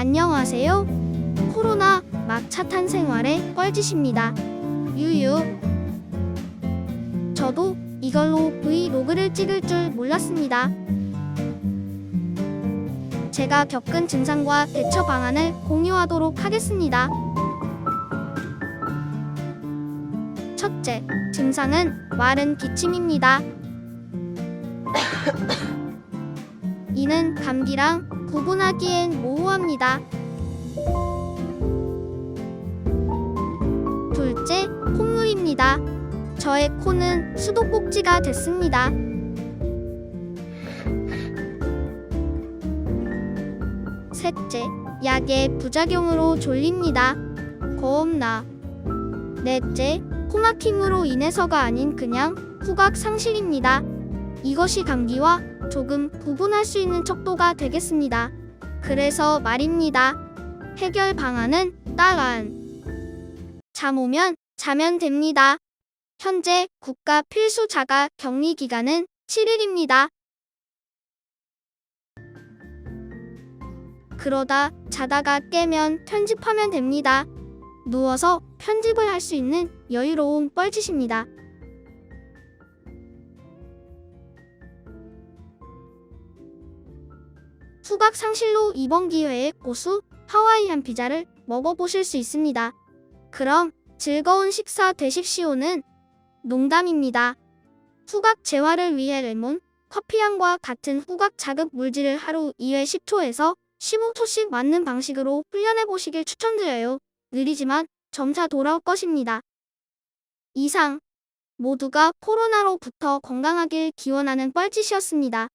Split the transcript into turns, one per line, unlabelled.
안녕하세요. 코로나 막차 탄 생활의 뻘짓입니다. 유유. 저도 이걸로 브이로그를 찍을 줄 몰랐습니다. 제가 겪은 증상과 대처 방안을 공유하도록 하겠습니다. 첫째, 증상은 마른 기침입니다. 이는 감기랑 구분하기엔 모호합니다. 둘째, 콧물입니다. 저의 코는 수도꼭지가 됐습니다. 셋째, 약의 부작용으로 졸립니다. 거업나. 넷째, 코막힘으로 인해서가 아닌 그냥 후각 상실입니다. 이것이 감기와 조금 구분할 수 있는 척도가 되겠습니다. 그래서 말입니다. 해결 방안은 따란. 잠 오면 자면 됩니다. 현재 국가 필수 자가 격리 기간은 7일입니다. 그러다 자다가 깨면 편집하면 됩니다. 누워서 편집을 할 수 있는 여유로운 뻘짓입니다. 후각 상실로 이번 기회에 고수 하와이안 피자를 먹어보실 수 있습니다. 그럼 즐거운 식사 되십시오는 농담입니다. 후각 재활을 위해 레몬, 커피향과 같은 후각 자극 물질을 하루 2회 10초에서 15초씩 맞는 방식으로 훈련해 보시길 추천드려요. 느리지만 점차 돌아올 것입니다. 이상 모두가 코로나로부터 건강하길 기원하는 뻘짓이었습니다.